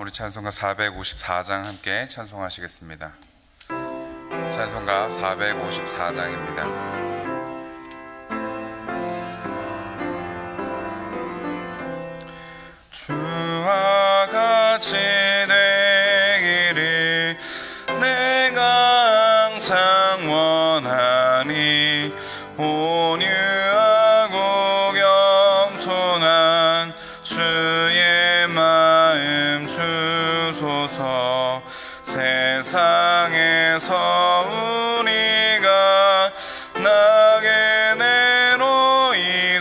우리 찬송가 454장 함께 찬송하시겠습니다. 찬송가 454장입니다.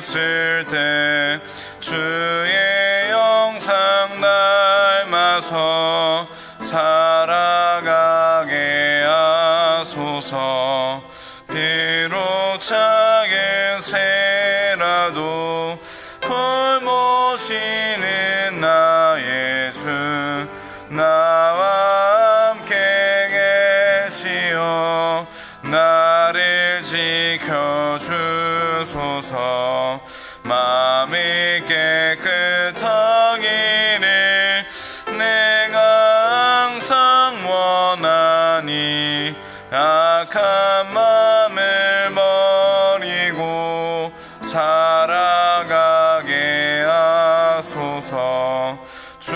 있을 때 주의 영상 닮아서 살아가게 하소서. 비록 작은 새라도 돌보시는 나의 주 주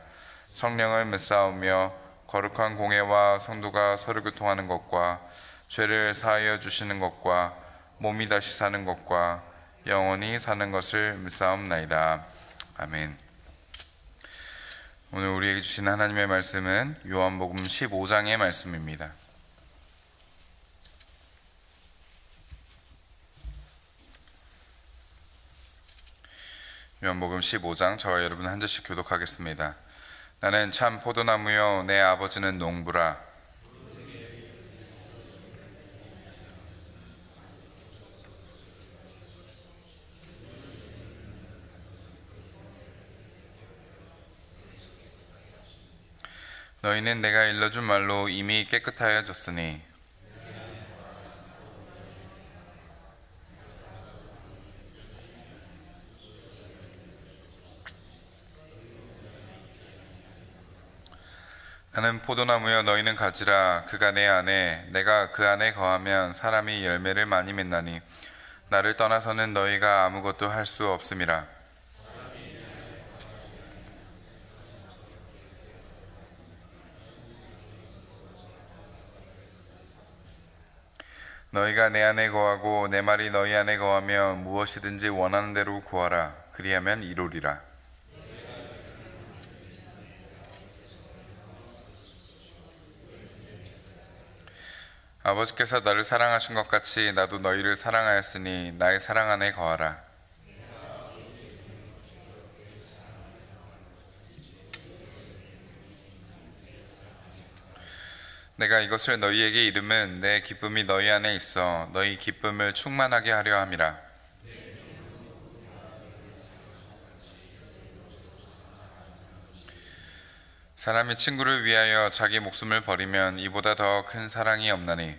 성령을 믿사오며 거룩한 공예와 성도가 서로 교통하는 것과 죄를 사하여 주시는 것과 몸이 다시 사는 것과 영원히 사는 것을 믿사옵나이다. 아멘. 오늘 우리에게 주신 하나님의 말씀은 요한복음 15장의 말씀입니다. 요한복음 15장 저와 여러분 한 절씩 교독하겠습니다. 나는 참 포도나무요 내 아버지는 농부라. 너희는 내가 일러준 말로 이미 깨끗하여졌으니 나는 포도나무여 너희는 가지라. 그가 내 안에 내가 그 안에 거하면 사람이 열매를 많이 맺나니 나를 떠나서는 너희가 아무것도 할 수 없음이라. 너희가 내 안에 거하고 내 말이 너희 안에 거하면 무엇이든지 원하는 대로 구하라. 그리하면 이루리라 아버지께서 나를 사랑하신 것 같이 나도 너희를 사랑하였으니 나의 사랑 안에 거하라. 내가 이것을 너희에게 이름은 내 기쁨이 너희 안에 있어 너희 기쁨을 충만하게 하려 함이라. 사람이 친구를 위하여 자기 목숨을 버리면 이보다 더 큰 사랑이 없나니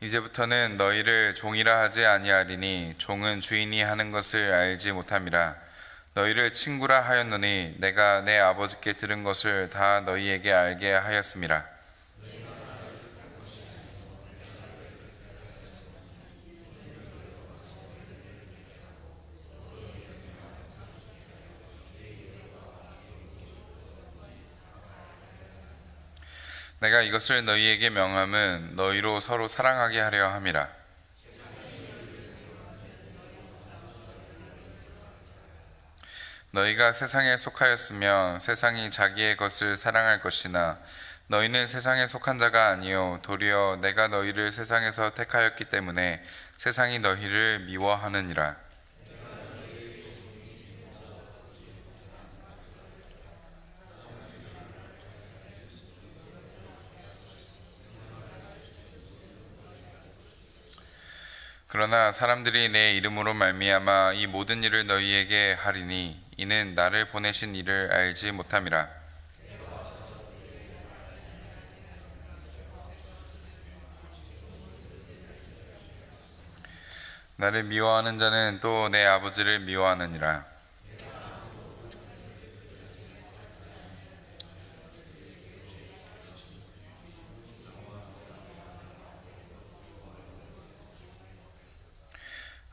이제부터는 너희를 종이라 하지 아니하리니 종은 주인이 하는 것을 알지 못함이라 너희를 친구라 하였노니 내가 내 아버지께 들은 것을 다 너희에게 알게 하였음이라. 내가 이것을 너희에게 명함은 너희로 서로 사랑하게 하려 함이라. 너희가 세상에 속하였으면 세상이 자기의 것을 사랑할 것이나 너희는 세상에 속한 자가 아니요 도리어 내가 너희를 세상에서 택하였기 때문에 세상이 너희를 미워하느니라. 그러나 사람들이 내 이름으로 말미암아 이 모든 일을 너희에게 하리니 이는 나를 보내신 이를 알지 못함이라. 나를 미워하는 자는 또 내 아버지를 미워하느니라.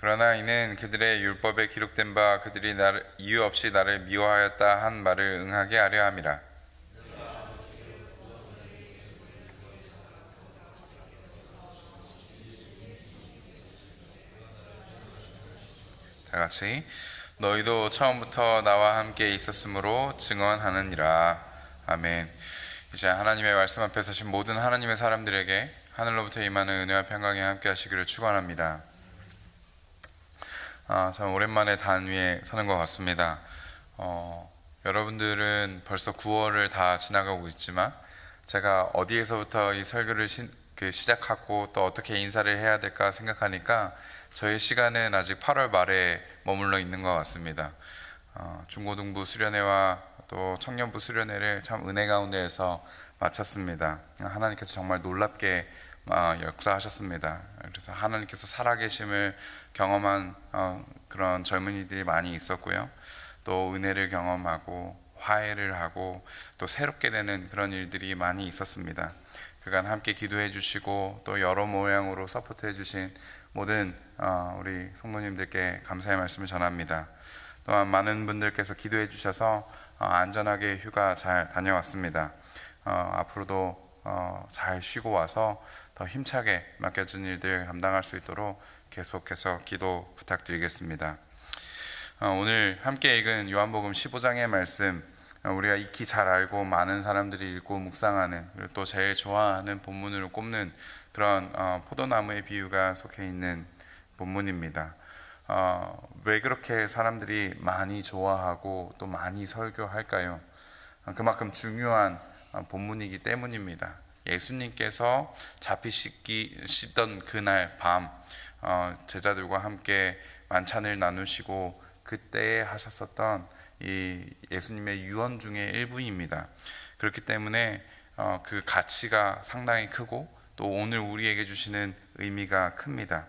그러나 이는 그들의 율법에 기록된 바 그들이 나를 이유 없이 나를 미워하였다 한 말을 응하게 하려 함이라. 다 같이 너희도 처음부터 나와 함께 있었으므로 증언하느니라. 아멘. 이제 하나님의 말씀 앞에 서신 모든 하나님의 사람들에게 하늘로부터 임하는 은혜와 평강이 함께 하시기를 축원합니다. 아, 참 오랜만에 단 위에 서는 것 같습니다. 어, 여러분들은 벌써 9월을 다 지나가고 있지만 제가 어디에서부터 이 설교를 시, 그 시작하고 또 어떻게 인사를 해야 될까 생각하니까 저희 시간은 아직 8월 말에 머물러 있는 것 같습니다. 어, 중고등부 수련회와 또 청년부 수련회를 참 은혜 가운데에서 마쳤습니다. 하나님께서 정말 놀랍게 어, 역사하셨습니다. 그래서 하나님께서 살아계심을 경험한 어, 그런 젊은이들이 많이 있었고요. 또 은혜를 경험하고 화해를 하고 또 새롭게 되는 그런 일들이 많이 있었습니다. 그간 함께 기도해 주시고 또 여러 모양으로 서포트해 주신 모든 어, 우리 성도님들께 감사의 말씀을 전합니다. 또한 많은 분들께서 기도해 주셔서 어, 안전하게 휴가 잘 다녀왔습니다. 어, 앞으로도 어, 잘 쉬고 와서 더 힘차게 맡겨진 일들 감당할 수 있도록 계속해서 기도 부탁드리겠습니다. 어, 오늘 함께 읽은 요한복음 15장의 말씀 어, 우리가 익히 잘 알고 많은 사람들이 읽고 묵상하는 그리고 또 제일 좋아하는 본문으로 꼽는 그런 어, 포도나무의 비유가 속해 있는 본문입니다. 어, 왜 그렇게 사람들이 많이 좋아하고 또 많이 설교할까요? 어, 그만큼 중요한 어, 본문이기 때문입니다. 예수님께서 잡히시던 그날 밤 어, 제자들과 함께 만찬을 나누시고 그때 하셨었던 이 예수님의 유언 중의 일부입니다. 그렇기 때문에 어, 그 가치가 상당히 크고 또 오늘 우리에게 주시는 의미가 큽니다.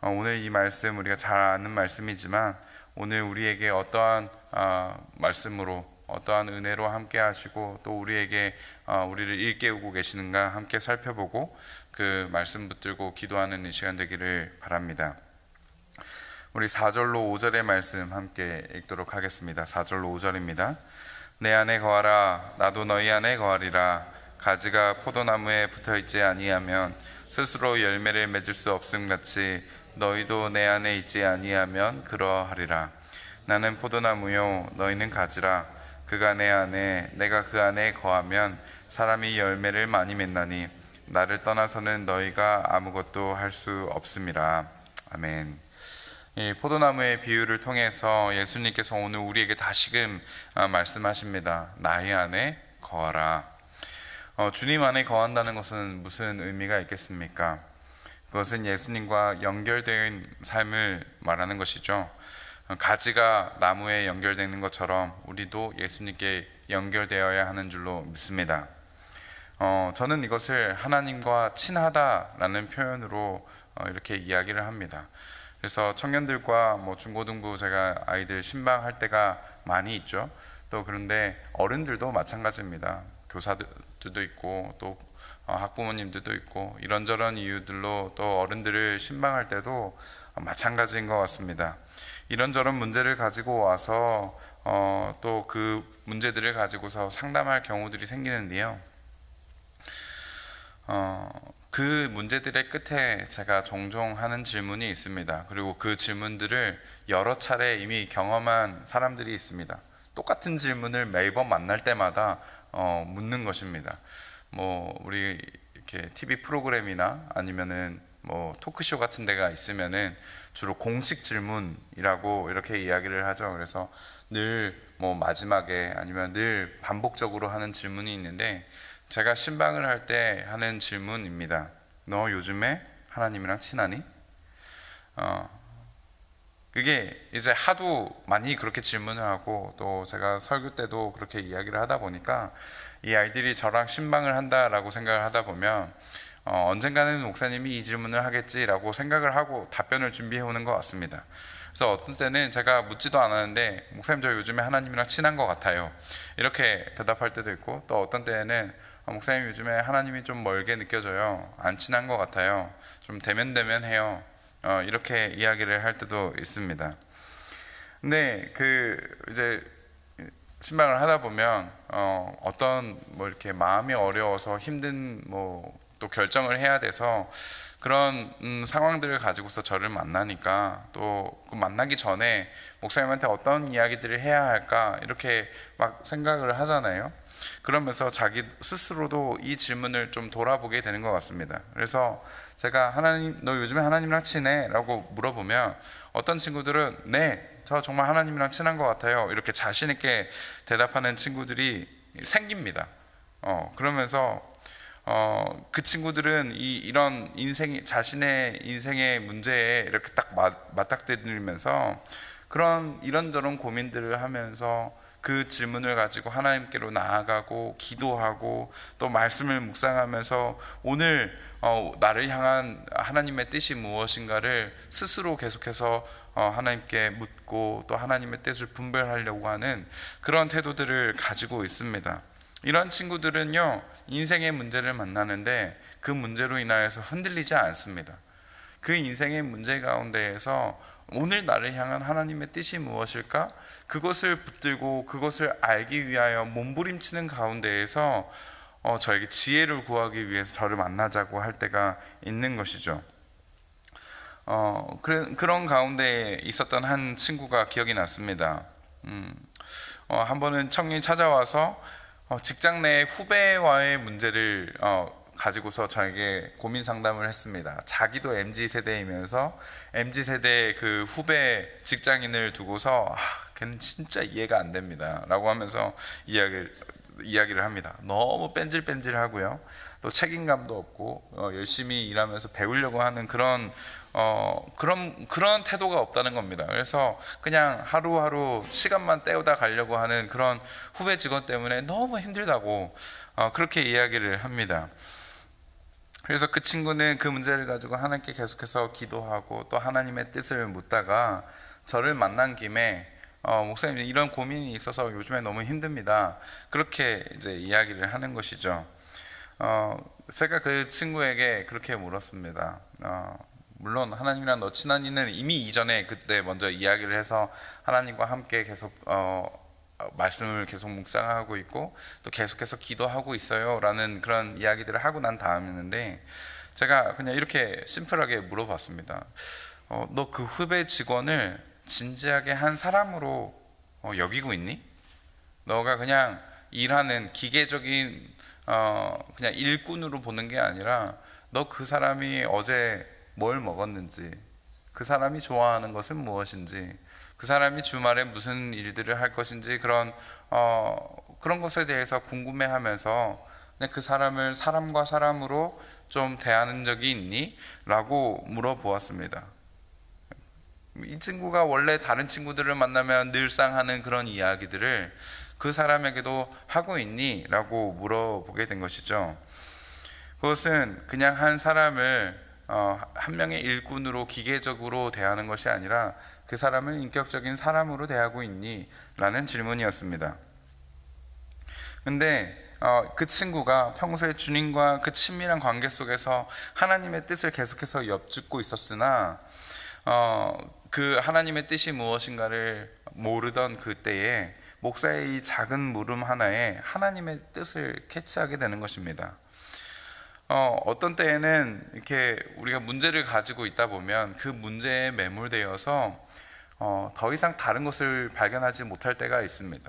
어, 오늘 이 말씀 우리가 잘 아는 말씀이지만 오늘 우리에게 어떠한 어, 말씀으로 어떠한 은혜로 함께 하시고 또 우리에게 어, 우리를 일깨우고 계시는가 함께 살펴보고 그 말씀 붙들고 기도하는 이 시간 되기를 바랍니다. 우리 4절로 5절의 말씀 함께 읽도록 하겠습니다. 4절로 5절입니다. 내 안에 거하라 나도 너희 안에 거하리라 가지가 포도나무에 붙어 있지 아니하면 스스로 열매를 맺을 수 없음 같이 너희도 내 안에 있지 아니하면 그러하리라 나는 포도나무요 너희는 가지라 그가 내 안에 내가 그 안에 거하면 사람이 열매를 많이 맺나니 나를 떠나서는 너희가 아무것도 할 수 없음이라 아멘. 이 포도나무의 비유를 통해서 예수님께서 오늘 우리에게 다시금 아, 말씀하십니다. 나의 안에 거하라. 어, 주님 안에 거한다는 것은 무슨 의미가 있겠습니까? 그것은 예수님과 연결된 삶을 말하는 것이죠. 어, 가지가 나무에 연결되는 것처럼 우리도 예수님께 연결되어야 하는 줄로 믿습니다. 어, 저는 이것을 하나님과 친하다라는 표현으로 어, 이렇게 이야기를 합니다. 그래서 청년들과 뭐 중고등부 제가 아이들 신방할 때가 많이 있죠. 또 그런데 어른들도 마찬가지입니다. 교사들도 있고 또 어, 학부모님들도 있고 이런저런 이유들로 또 어른들을 신방할 때도 마찬가지인 것 같습니다. 이런저런 문제를 가지고 와서 어, 또 그 문제들을 가지고서 상담할 경우들이 생기는데요. 어, 그 문제들의 끝에 제가 종종 하는 질문이 있습니다. 그리고 그 질문들을 여러 차례 이미 경험한 사람들이 있습니다. 똑같은 질문을 매번 만날 때마다 어, 묻는 것입니다. 뭐 우리 이렇게 TV 프로그램이나 아니면은 뭐 토크쇼 같은 데가 있으면은 주로 공식 질문이라고 이렇게 이야기를 하죠. 그래서 늘 뭐 마지막에 아니면 늘 반복적으로 하는 질문이 있는데 제가 신방을 할 때 하는 질문입니다. 너 요즘에 하나님이랑 친하니? 어, 그게 이제 하도 많이 그렇게 질문을 하고 또 제가 설교 때도 그렇게 이야기를 하다 보니까 이 아이들이 저랑 신방을 한다라고 생각을 하다 보면 어, 언젠가는 목사님이 이 질문을 하겠지라고 생각을 하고 답변을 준비해 오는 것 같습니다. 그래서 어떤 때는 제가 묻지도 않았는데 목사님 저 요즘에 하나님이랑 친한 것 같아요. 이렇게 대답할 때도 있고 또 어떤 때는 아, 목사님 요즘에 하나님이 좀 멀게 느껴져요. 안 친한 것 같아요. 좀 대면대면해요. 어, 이렇게 이야기를 할 때도 있습니다. 근데 그 이제 신방을 하다 보면 어, 어떤 뭐 이렇게 마음이 어려워서 힘든 뭐 또 결정을 해야 돼서 그런 음, 상황들을 가지고서 저를 만나니까 또 그 만나기 전에 목사님한테 어떤 이야기들을 해야 할까 이렇게 막 생각을 하잖아요. 그러면서 자기 스스로도 이 질문을 좀 돌아보게 되는 것 같습니다. 그래서 제가 하나님, 너 요즘에 하나님이랑 친해? 라고 물어보면 어떤 친구들은 네, 저 정말 하나님이랑 친한 것 같아요. 이렇게 자신있게 대답하는 친구들이 생깁니다. 어, 그러면서 어, 그 친구들은 이, 이런 인생, 자신의 인생의 문제에 이렇게 딱 맞, 맞닥뜨리면서 그런 이런저런 고민들을 하면서 그 질문을 가지고 하나님께로 나아가고 기도하고 또 말씀을 묵상하면서 오늘 어, 나를 향한 하나님의 뜻이 무엇인가를 스스로 계속해서 어, 하나님께 묻고 또 하나님의 뜻을 분별하려고 하는 그런 태도들을 가지고 있습니다. 이런 친구들은요 인생의 문제를 만나는데 그 문제로 인하여서 흔들리지 않습니다. 그 인생의 문제 가운데에서 오늘 나를 향한 하나님의 뜻이 무엇일까? 그것을 붙들고 그것을 알기 위하여 몸부림치는 가운데에서 어, 저에게 지혜를 구하기 위해서 저를 만나자고 할 때가 있는 것이죠. 어, 그런, 그런 가운데 있었던 한 친구가 기억이 났습니다. 음, 어, 한 번은 청년이 찾아와서 어, 직장 내 후배와의 문제를 어, 가지고서 저에게 고민 상담을 했습니다. 자기도 MZ 세대이면서 MZ 세대 그 후배 직장인을 두고서 아, 걔는 진짜 이해가 안 됩니다.라고 하면서 이야기를 이야기를 합니다. 너무 뺀질뺀질하고요. 또 책임감도 없고 어, 열심히 일하면서 배우려고 하는 그런 어, 그런 그런 태도가 없다는 겁니다. 그래서 그냥 하루하루 시간만 때우다 가려고 하는 그런 후배 직원 때문에 너무 힘들다고 어, 그렇게 이야기를 합니다. 그래서 그 친구는 그 문제를 가지고 하나님께 계속해서 기도하고 또 하나님의 뜻을 묻다가 저를 만난 김에 어, 목사님 이런 고민이 있어서 요즘에 너무 힘듭니다. 그렇게 이제 이야기를 하는 것이죠. 어, 제가 그 친구에게 그렇게 물었습니다. 어, 물론 하나님이랑 너 친한 이는 이미 이전에 그때 먼저 이야기를 해서 하나님과 함께 계속 어, 말씀을 계속 묵상하고 있고 또 계속해서 기도하고 있어요라는 그런 이야기들을 하고 난 다음이었는데 제가 그냥 이렇게 심플하게 물어봤습니다. 어, 너 그 후배 직원을 진지하게 한 사람으로 어, 여기고 있니? 너가 그냥 일하는 기계적인 어, 그냥 일꾼으로 보는 게 아니라 너 그 사람이 어제 뭘 먹었는지 그 사람이 좋아하는 것은 무엇인지 그 사람이 주말에 무슨 일들을 할 것인지 그런 어, 그런 것에 대해서 궁금해하면서 그냥 그 사람을 사람과 사람으로 좀 대하는 적이 있니? 라고 물어보았습니다. 이 친구가 원래 다른 친구들을 만나면 늘상 하는 그런 이야기들을 그 사람에게도 하고 있니? 라고 물어보게 된 것이죠. 그것은 그냥 한 사람을 어, 한 명의 일꾼으로 기계적으로 대하는 것이 아니라 그 사람을 인격적인 사람으로 대하고 있니? 라는 질문이었습니다. 근데 어, 그 친구가 평소에 주님과 그 친밀한 관계 속에서 하나님의 뜻을 계속해서 엿듣고 있었으나 어, 그 하나님의 뜻이 무엇인가를 모르던 그때에 목사의 이 작은 물음 하나에 하나님의 뜻을 캐치하게 되는 것입니다. 어, 어떤 때에는 이렇게 우리가 문제를 가지고 있다 보면 그 문제에 매몰되어서 어, 더 이상 다른 것을 발견하지 못할 때가 있습니다.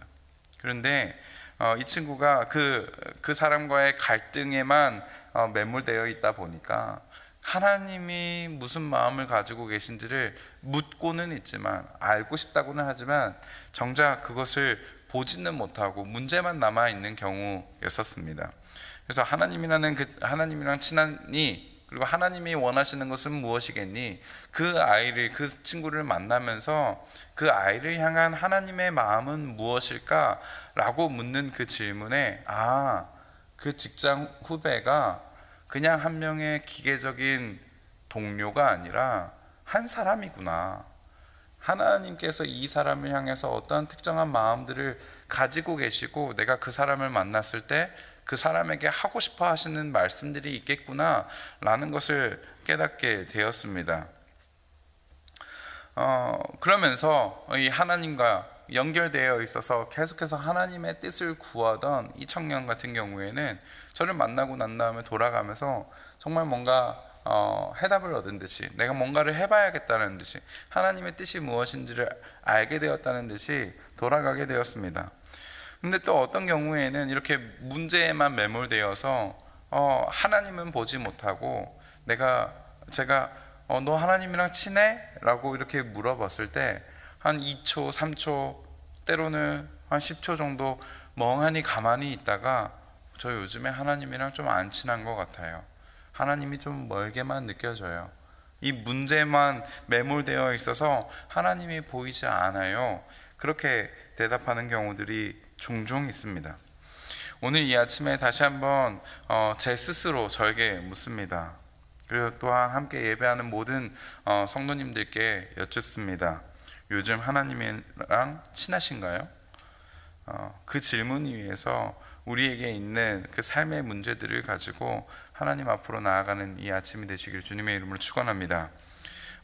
그런데 어, 이 친구가 그, 그 사람과의 갈등에만 어, 매몰되어 있다 보니까 하나님이 무슨 마음을 가지고 계신지를 묻고는 있지만 알고 싶다고는 하지만 정작 그것을 보지는 못하고 문제만 남아 있는 경우였었습니다. 그래서 하나님이라는 그 하나님이랑 친하니 그리고 하나님이 원하시는 것은 무엇이겠니? 그 아이를 그 친구를 만나면서 그 아이를 향한 하나님의 마음은 무엇일까라고 묻는 그 질문에 아, 그 직장 후배가 그냥 한 명의 기계적인 동료가 아니라 한 사람이구나. 하나님께서 이 사람을 향해서 어떠한 특정한 마음들을 가지고 계시고 내가 그 사람을 만났을 때 그 사람에게 하고 싶어 하시는 말씀들이 있겠구나 라는 것을 깨닫게 되었습니다. 어, 그러면서 이 하나님과 연결되어 있어서 계속해서 하나님의 뜻을 구하던 이 청년 같은 경우에는 저를 만나고 난 다음에 돌아가면서 정말 뭔가 어, 해답을 얻은 듯이 내가 뭔가를 해봐야겠다는 듯이 하나님의 뜻이 무엇인지를 알게 되었다는 듯이 돌아가게 되었습니다. 근데 또 어떤 경우에는 이렇게 문제에만 매몰되어서 어, 하나님은 보지 못하고 내가 제가 어, 너 하나님이랑 친해? 라고 이렇게 물어봤을 때 한 2초, 3초 때로는 한 10초 정도 멍하니 가만히 있다가 저 요즘에 하나님이랑 좀 안 친한 것 같아요. 하나님이 좀 멀게만 느껴져요. 이 문제만 매몰되어 있어서 하나님이 보이지 않아요. 그렇게 대답하는 경우들이 종종 있습니다. 오늘 이 아침에 다시 한번 어, 제 스스로 저에게 묻습니다. 그리고 또한 함께 예배하는 모든 어, 성도님들께 여쭙습니다. 요즘 하나님이랑 친하신가요? 어, 그 질문 위에서 우리에게 있는 그 삶의 문제들을 가지고 하나님 앞으로 나아가는 이 아침이 되시길 주님의 이름으로 축원합니다.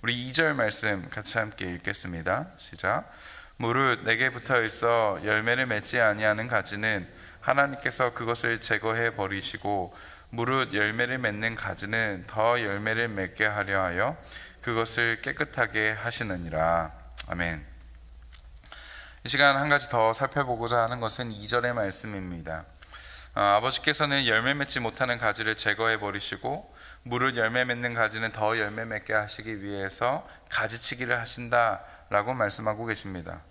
우리 2절 말씀 같이 함께 읽겠습니다. 시작. 무릇 내게 붙어 있어 열매를 맺지 아니하는 가지는 하나님께서 그것을 제거해 버리시고 무릇 열매를 맺는 가지는 더 열매를 맺게 하려 하여 그것을 깨끗하게 하시느니라. 아멘. 이 시간 한 가지 더 살펴보고자 하는 것은 2절의 말씀입니다. 어, 아버지께서는 열매 맺지 못하는 가지를 제거해 버리시고 무릇 열매 맺는 가지는 더 열매 맺게 하시기 위해서 가지치기를 하신다 라고 말씀하고 계십니다.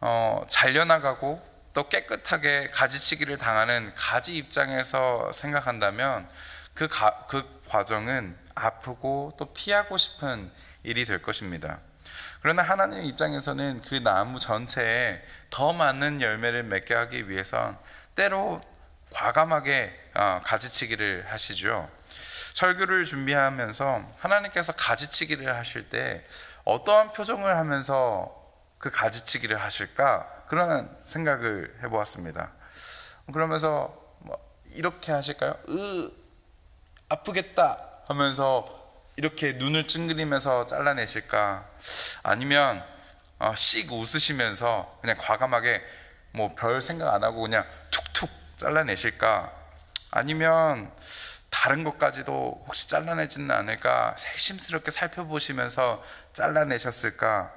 어, 잘려나가고 또 깨끗하게 가지치기를 당하는 가지 입장에서 생각한다면 그, 가, 그 과정은 아프고 또 피하고 싶은 일이 될 것입니다. 그러나 하나님 입장에서는 그 나무 전체에 더 많은 열매를 맺게 하기 위해선 때로 과감하게 어, 가지치기를 하시죠. 설교를 준비하면서 하나님께서 가지치기를 하실 때 어떠한 표정을 하면서 그 가지치기를 하실까 그런 생각을 해보았습니다. 그러면서 뭐 이렇게 하실까요? 으 아프겠다 하면서 이렇게 눈을 찡그리면서 잘라내실까? 아니면 어, 씩 웃으시면서 그냥 과감하게 뭐 별 생각 안 하고 그냥 툭툭 잘라내실까? 아니면 다른 것까지도 혹시 잘라내지는 않을까? 세심스럽게 살펴보시면서 잘라내셨을까?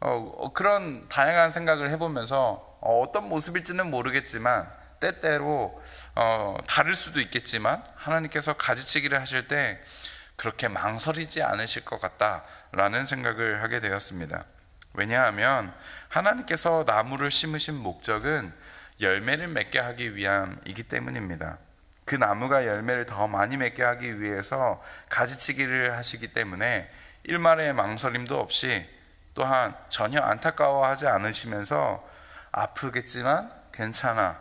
어, 그런 다양한 생각을 해보면서 어, 어떤 모습일지는 모르겠지만 때때로 어, 다를 수도 있겠지만 하나님께서 가지치기를 하실 때 그렇게 망설이지 않으실 것 같다라는 생각을 하게 되었습니다. 왜냐하면 하나님께서 나무를 심으신 목적은 열매를 맺게 하기 위함이기 때문입니다. 그 나무가 열매를 더 많이 맺게 하기 위해서 가지치기를 하시기 때문에 일말의 망설임도 없이 또한 전혀 안타까워하지 않으시면서 아프겠지만 괜찮아.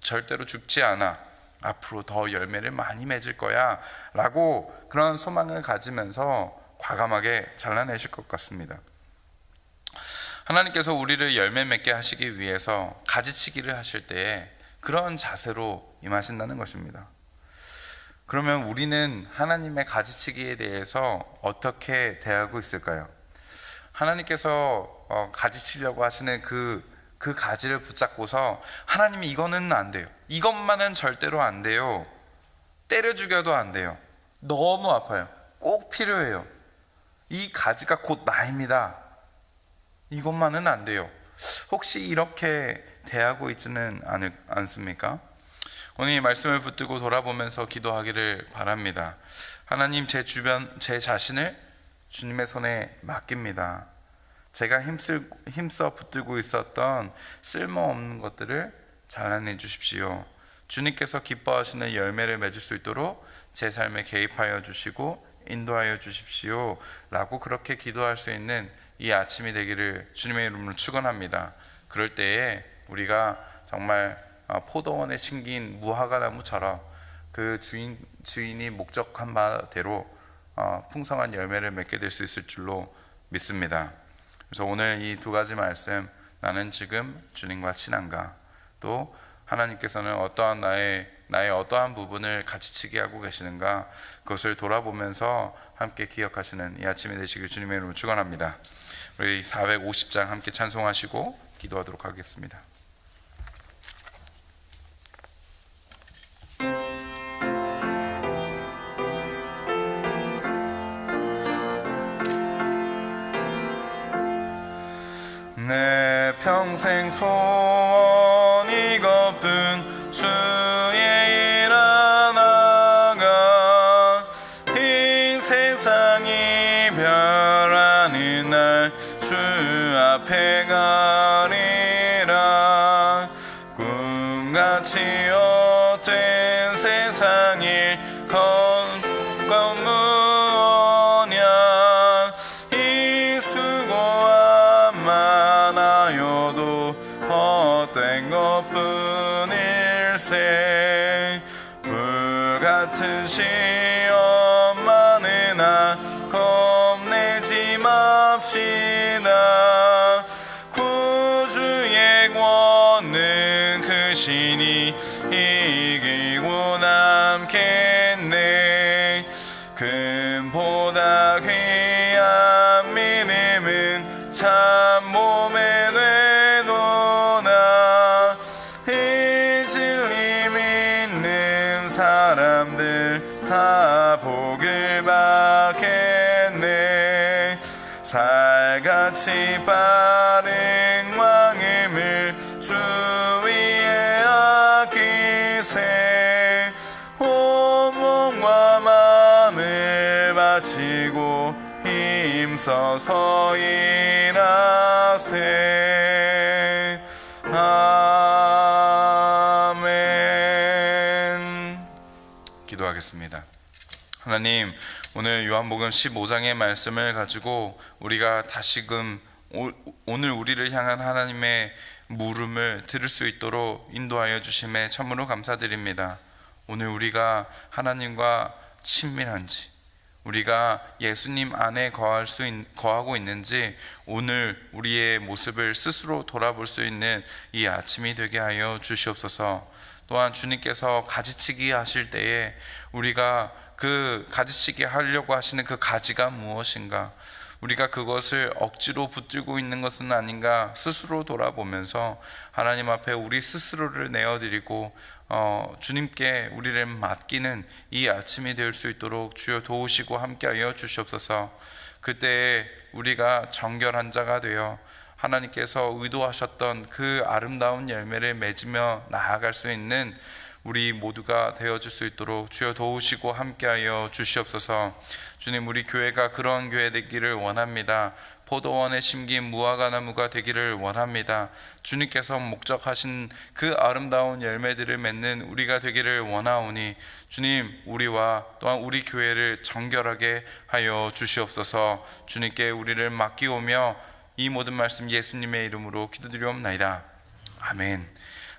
절대로 죽지 않아. 앞으로 더 열매를 많이 맺을 거야 라고 그런 소망을 가지면서 과감하게 잘라내실 것 같습니다. 하나님께서 우리를 열매 맺게 하시기 위해서 가지치기를 하실 때에 그런 자세로 임하신다는 것입니다. 그러면 우리는 하나님의 가지치기에 대해서 어떻게 대하고 있을까요? 하나님께서 어, 가지치려고 하시는 그, 그 가지를 붙잡고서 하나님이 이거는 안 돼요. 이것만은 절대로 안 돼요. 때려 죽여도 안 돼요. 너무 아파요. 꼭 필요해요. 이 가지가 곧 나입니다. 이것만은 안 돼요. 혹시 이렇게 대하고 있지는 않을, 않습니까? 오늘 이 말씀을 붙들고 돌아보면서 기도하기를 바랍니다. 하나님 제 주변 제 자신을 주님의 손에 맡깁니다. 제가 힘쓸, 힘써 붙들고 있었던 쓸모없는 것들을 잘라내 주십시오. 주님께서 기뻐하시는 열매를 맺을 수 있도록 제 삶에 개입하여 주시고 인도하여 주십시오. 라고 그렇게 기도할 수 있는 이 아침이 되기를 주님의 이름으로 축원합니다. 그럴 때에 우리가 정말 어, 포도원에 심긴 무화과 나무처럼 그 주인 주인이 목적한 바대로 어, 풍성한 열매를 맺게 될 수 있을 줄로 믿습니다. 그래서 오늘 이 두 가지 말씀 나는 지금 주님과 친한가 또 하나님께서는 어떠한 나의 나의 어떠한 부분을 가지치게 하고 계시는가 그것을 돌아보면서 함께 기억하시는 이 아침이 되시길 주님의 이름으로 축원합니다. 우리 450장 함께 찬송하시고 기도하도록 하겠습니다. 평생 소원 이것뿐 주의 일 하나가 이 세상 이 별하는 날 주 앞에 가리라. 꿈같이 헛된 세상일 건건 무 것뿐일세 불같은 시험 많으나 겁내지 맙시다. 구주의 권능 크시니 같이 빠른 왕임을 주 위에 아끼세. 온 몸과 마음을 바치고 힘써서 일하세. 아멘. 기도하겠습니다. 하나님, 오늘 요한복음 15장의 말씀을 가지고 우리가 다시금 오- 오늘 우리를 향한 하나님의 물음을 들을 수 있도록 인도하여 주심에 참으로 감사드립니다. 오늘 우리가 하나님과 친밀한지, 우리가 예수님 안에 거할 수 있, 거하고 있는지 오늘 우리의 모습을 스스로 돌아볼 수 있는 이 아침이 되게 하여 주시옵소서. 또한 주님께서 가지치기 하실 때에 우리가 그 가지치기 하려고 하시는 그 가지가 무엇인가? 우리가 그것을 억지로 붙들고 있는 것은 아닌가 스스로 돌아보면서 하나님 앞에 우리 스스로를 내어드리고 어, 주님께 우리를 맡기는 이 아침이 될 수 있도록 주여 도우시고 함께하여 주시옵소서. 그때 우리가 정결한 자가 되어 하나님께서 의도하셨던 그 아름다운 열매를 맺으며 나아갈 수 있는 우리 모두가 되어줄 수 있도록 주여 도우시고 함께하여 주시옵소서. 주님 우리 교회가 그런 교회 되기를 원합니다. 포도원에 심긴 무화과 나무가 되기를 원합니다. 주님께서 목적하신 그 아름다운 열매들을 맺는 우리가 되기를 원하오니 주님 우리와 또한 우리 교회를 정결하게 하여 주시옵소서. 주님께 우리를 맡기오며 이 모든 말씀 예수님의 이름으로 기도드리옵나이다. 아멘.